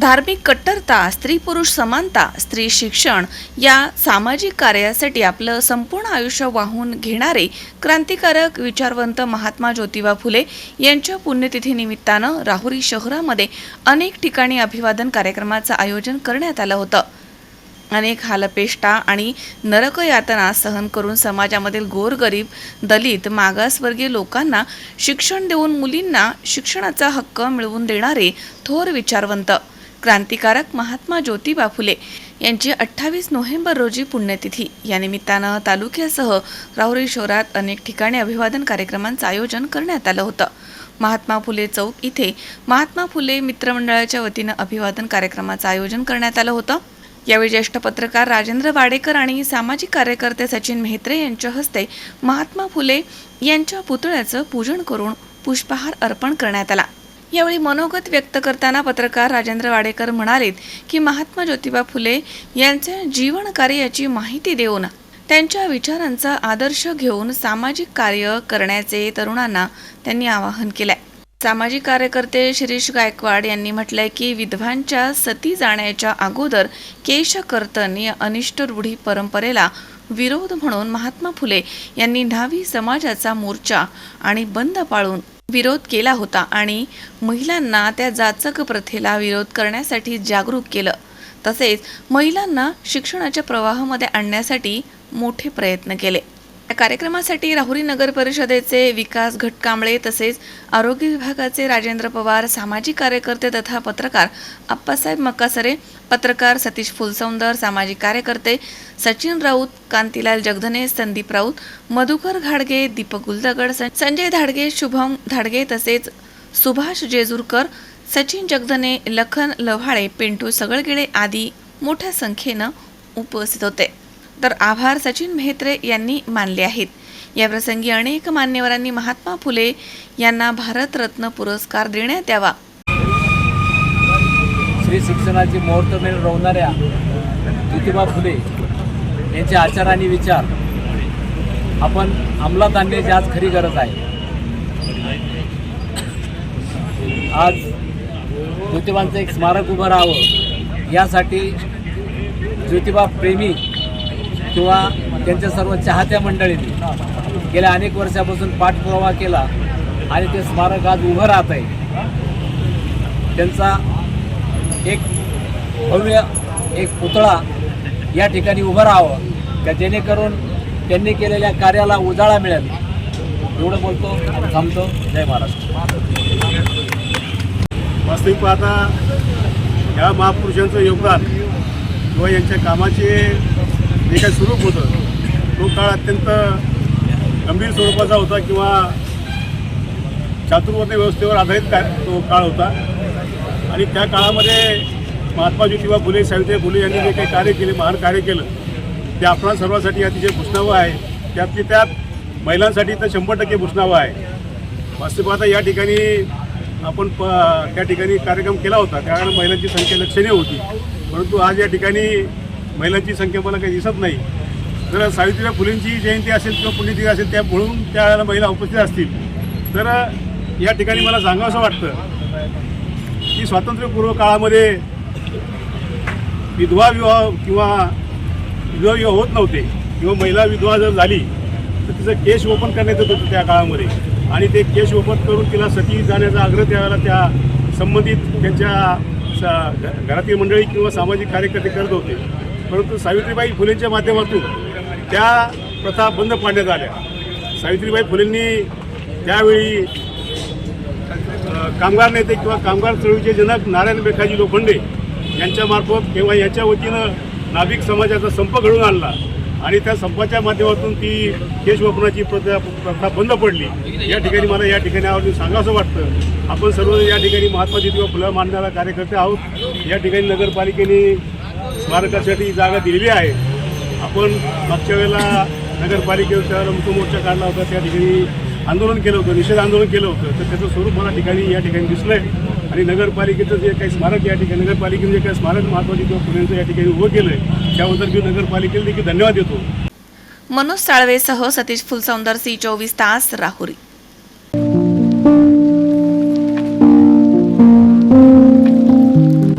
धार्मिक कट्टरता स्त्री पुरुष समानता स्त्री शिक्षण या सामाजिक कार्यासाठी आपलं संपूर्ण आयुष्य वाहून घेणारे क्रांतिकारक विचारवंत महात्मा ज्योतिबा फुले यांच्या पुण्यतिथीनिमित्तानं राहुरी शहरामध्ये अनेक ठिकाणी अभिवादन कार्यक्रमाचं आयोजन करण्यात आलं होतं. अनेक हालपेष्टा आणि नरकयातना सहन करून समाजामधील गोरगरीब दलित मागासवर्गीय लोकांना शिक्षण देऊन मुलींना शिक्षणाचा हक्क मिळवून देणारे थोर विचारवंत क्रांतिकारक महात्मा ज्योतिबा फुले यांची अठ्ठावीस नोव्हेंबर रोजी पुण्यतिथी. या निमित्तानं तालुक्यासह राहुरी शहरात अनेक ठिकाणी अभिवादन कार्यक्रमांचं आयोजन करण्यात आलं होतं. महात्मा फुले चौक इथे महात्मा फुले मित्रमंडळाच्या वतीनं अभिवादन कार्यक्रमाचं आयोजन करण्यात आलं होतं. यावेळी ज्येष्ठ पत्रकार राजेंद्र वाडेकर आणि सामाजिक कार्यकर्ते सचिन मेहत्रे यांच्या हस्ते महात्मा फुले यांच्या पुतळ्याचं पूजन करून पुष्पहार अर्पण करण्यात आला. यावेळी मनोगत व्यक्त करताना पत्रकार राजेंद्र वाडेकर म्हणालेत की महात्मा ज्योतिबा फुले यांच्या जीवन कार्याची माहिती देऊन त्यांच्या विचारांचा आदर्श घेऊन सामाजिक कार्य करण्याचे तरुणांना त्यांनी आवाहन केलंय. सामाजिक कार्यकर्ते शिरीष गायकवाड यांनी म्हटलंय की विधवांच्या सती जाण्याच्या अगोदर केशकर्तन या अनिष्ट रूढी परंपरेला विरोध म्हणून महात्मा फुले यांनी न्हावी समाजाचा मोर्चा आणि बंद पाळून विरोध केला होता आणि महिलांना त्या जाचक प्रथेला विरोध करण्यासाठी जागरूक केलं. तसेच महिलांना शिक्षणाच्या प्रवाहामध्ये आणण्यासाठी मोठे प्रयत्न केले. या कार्यक्रमासाठी राहुरी नगर परिषदेचे विकास घटकांबळे तसेच आरोग्य विभागाचे राजेंद्र पवार सामाजिक कार्यकर्ते तथा पत्रकार आप्पासाहेब मक्कासरे पत्रकार सतीश फुलसौंदर सामाजिक कार्यकर्ते सचिन राऊत कांतीलाल जगधने संदीप राऊत मधुकर घाडगे दीपक गुलदगड सं- संजय धाडगे शुभम धाडगे तसेच सुभाष जेजूरकर सचिन जगधने लखन लव्हाळे पिंटू सगळगिळे आदी मोठ्या संख्येनं उपस्थित होते. तर आभार सचिन मेहत्रे यांनी मानले आहेत. याप्रसंगी अनेक मान्यवरांनी महात्मा फुले यांना भारतरत्न पुरस्कार देण्यात यावा. श्री शिक्षणाची मुहूर्तमेळ रोवणाऱ्या ज्योतिबा फुले यांचे आचार आणि विचार आपण अंमलात आणण्याची आज खरी गरज आहे. आज ज्योतिबांचं एक स्मारक उभं राहावं यासाठी ज्योतिबा प्रेमी किंवा त्यांच्या सर्व चाहत्या मंडळींनी गेल्या अनेक वर्षापासून पाठपुरावा केला आणि ते स्मारक आज उभं राहत आहे. त्यांचा एक भव्य एक पुतळा या ठिकाणी उभं राहावं का जेणेकरून त्यांनी केलेल्या कार्याला उजाळा मिळेल. एवढं बोलतो थांबतो. जय महाराष्ट्र. वास्तविक पाहता या महापुरुषांचं योगदान किंवा यांच्या कामाचे जे काही स्वरूप होतं तो काळ अत्यंत गंभीर स्वरूपाचा होता किंवा चातुर्वर्ती व्यवस्थेवर आधारित तो काळ होता. आणि त्या काळामध्ये महात्मा ज्योतिबा फुले सावित्री फुले यांनी जे काही कार्य केले महान कार्य केलं ते आपणा सर्वांसाठी अतिशय भूषणावं आहे. त्यातली त्यात महिलांसाठी तर शंभर टक्के भूषणावं आहे. वास्तव आता या ठिकाणी आपण प त्या ठिकाणी कार्यक्रम केला होता. त्यावेळेला महिलांची संख्या लक्षणीय होती. परंतु आज या ठिकाणी महिलांची संख्या मला काही दिसत नाही. जर सावित्रीबाई फुलेंची जयंती असेल किंवा पुण्यतिथी असेल त्या म्हणून त्यावेळेला महिला उपस्थित असतील. तर या ठिकाणी मला सांगावं असं वाटतं की स्वातंत्र्यपूर्व काळामध्ये विधवा विवाह किंवा विधवा विवाह होत नव्हते. किंवा महिला विधवा जर झाली तर तिचं केश ओपन करण्यात येत होतं त्या काळामध्ये. आणि ते केश ओपन करून तिला सती जाण्याचा आग्रह त्यावेळेला त्या संबंधित त्यांच्या घ- घरातील मंडळी किंवा सामाजिक कार्यकर्ते करत होते. परंतु सावित्रीबाई फुलेंच्या माध्यमातून त्या प्रथा बंद पाडण्यात आल्या. सावित्रीबाई फुलेंनी त्यावेळी कामगार नेते किंवा कामगार चळवळीचे जनक नारायण बेखाजी लोखंडे यांच्यामार्फत किंवा यांच्या वतीनं नाभिक समाजाचा संप घडून आणला आणि त्या संपाच्या माध्यमातून ती केशवपनाची प्रथा प्रथा बंद पडली. या ठिकाणी मला या ठिकाणी आवर्जून सांगावं वाटतं. आपण सर्व या ठिकाणी महात्मा ज्योतिबा फुलं मानणारा कार्यकर्ते आहोत. या ठिकाणी नगरपालिकेने स्मारकासाठी जागा दिलेली आहे. आपण मागच्या वेळेला नगरपालिकेच्या रमतो मोर्चा काढला होता त्या ठिकाणी आंदोलन केलं होतं निषेध आंदोलन केलं होतं. तर त्याचं स्वरूप मला ठिकाणी या ठिकाणी दिसलंय. आणि नगरपालिकेचं जे काही स्मारक या ठिकाणी नगरपालिकेने जे काही स्मारक महात्मा किंवा फुलेंचं या ठिकाणी उभं केलंय त्याबद्दल मी नगरपालिकेला देखील धन्यवाद देतो. मनोज साळवेसह सतीश फुलसौंदर सी चोवीस तास राहुरी.